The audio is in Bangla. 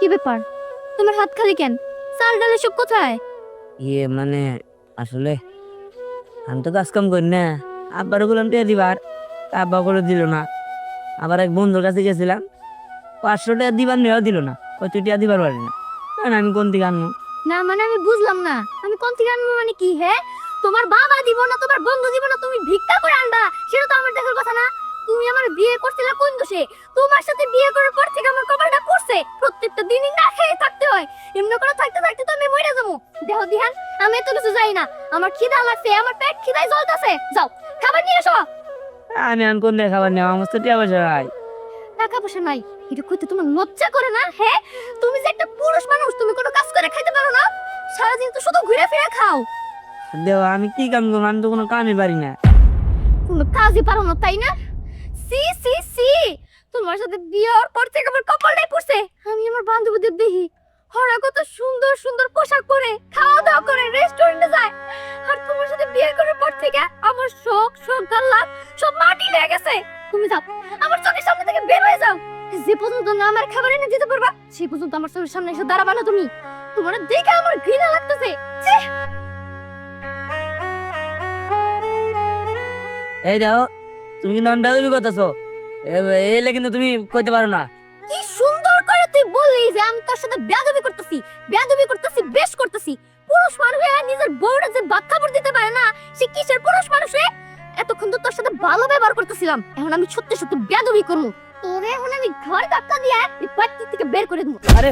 কি ব্যাপার? তোমার হাত খালি কেন? চাল ডাল সব কোথায়? ইয়ে মানে আসলে আমি তো কাজ কাম করি না। আব্বার বললাম টিয়া দিবার আব্বা করে দিল না। আবার এক বন্ধুর কাছে গেছিলাম। পাঁচশো টাকা দিবার নেওয়া দিল না। কই তুই টিয়া দিবার পারি না। কারণ আমি কোন দিকে আনব? না মানে আমি বুঝলাম না। আমি কোন থেকে আনব মানে কি হ্যাঁ তোমার বাবা দিব না তোমার বন্ধু দিব না তুমি ভিক্ষা করে আনবা। বিয়ে করছিলে কোন দোষে? তোমার সাথে বিয়ে করার পর থেকে আমার কপালটা পড়ছে। প্রত্যেকটা দিনই না খেয়ে থাকতে হয়। এমনি করে থাকতে থাকতে তো আমি মরে যাব। দেহ দিহান আমি এত কিছু যাই না। আমার খিদা লাগছে আমার পেট খিদায় জ্বলতেছে। যাও খাবার নিয়ে এসো। আমি আন কোন খাবার নেওয়া? আমার তো টিয়া পয়সা নাই টাকা পয়সা নাই। এটা করতে তোমার লজ্জা করে না? হ্যাঁ? তুমি যে একটা পুরুষ মানুষ তুমি কোনো কাজ করে খাইতে পারো না? সারাদিন তো শুধু ঘুরে ফিরে খাও। দেওয়া আমি কি কাম করব? আমি তো কোনো কামই পারি না। কোনো কাজই পারো না তাই না? সি সি সি। তোমার সাথে বিয়ের পর থেকে আমার কপালটাই পড়ছে। আমি আমার বান্ধবীদের দেখি। ওরা কত সুন্দর সুন্দর পোশাক পরে খাওয়া দাওয়া করে রেস্টুরেন্টে যায়। আর তোমার সাথে বিয়ে করার পর থেকে আমার শখ শখ গাল্লা সব মাটি হয়ে গেছে। তুমি যাও। আমার চোখের সামনে থেকে বের হয়ে যাও। যে পর্যন্ত না আমার খাবার এনে দিতে পারবা সেই পর্যন্ত আমার চোখের সামনে এসে দাঁড়াবা না তুমি। তোমার দেখে আমার ঘৃণা লাগতেছে। এই দেখো তুমি কিন্তু অন্ডা তুমি করতেছো। এলে কিন্তু তুমি কইতে পারো না। কি সুন্দর করে তুই বললি যে আমি তোর সাথে বেয়াদবি করতেছি বেয়াদবি করতেছি বেশ করতেছি। পুরুষ মানুষ হয়ে নিজের বউরা যে খাবার দিতে পারে না সে কিসের পুরুষ মানুষ রে? এতক্ষণ তো তোর সাথে ভালো ব্যবহার করতেছিলাম এখন আমি সত্যি সত্যি বেয়াদবি করব। তোরে এখন আমি ঘর ধাক্কা দিয়ে এই বাড়ি থেকে বের করে দেবো। আরে